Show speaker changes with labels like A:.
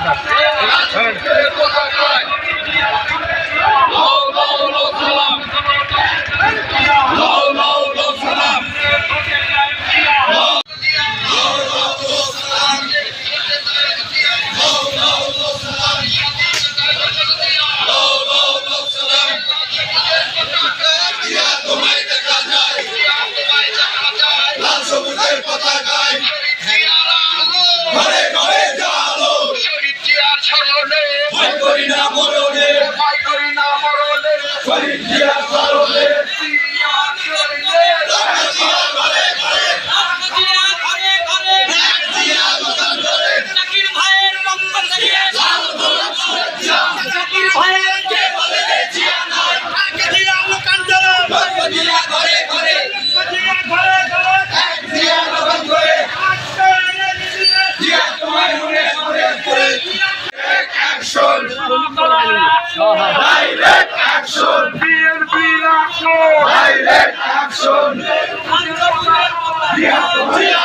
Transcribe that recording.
A: লাল করি না direct action direct action Zia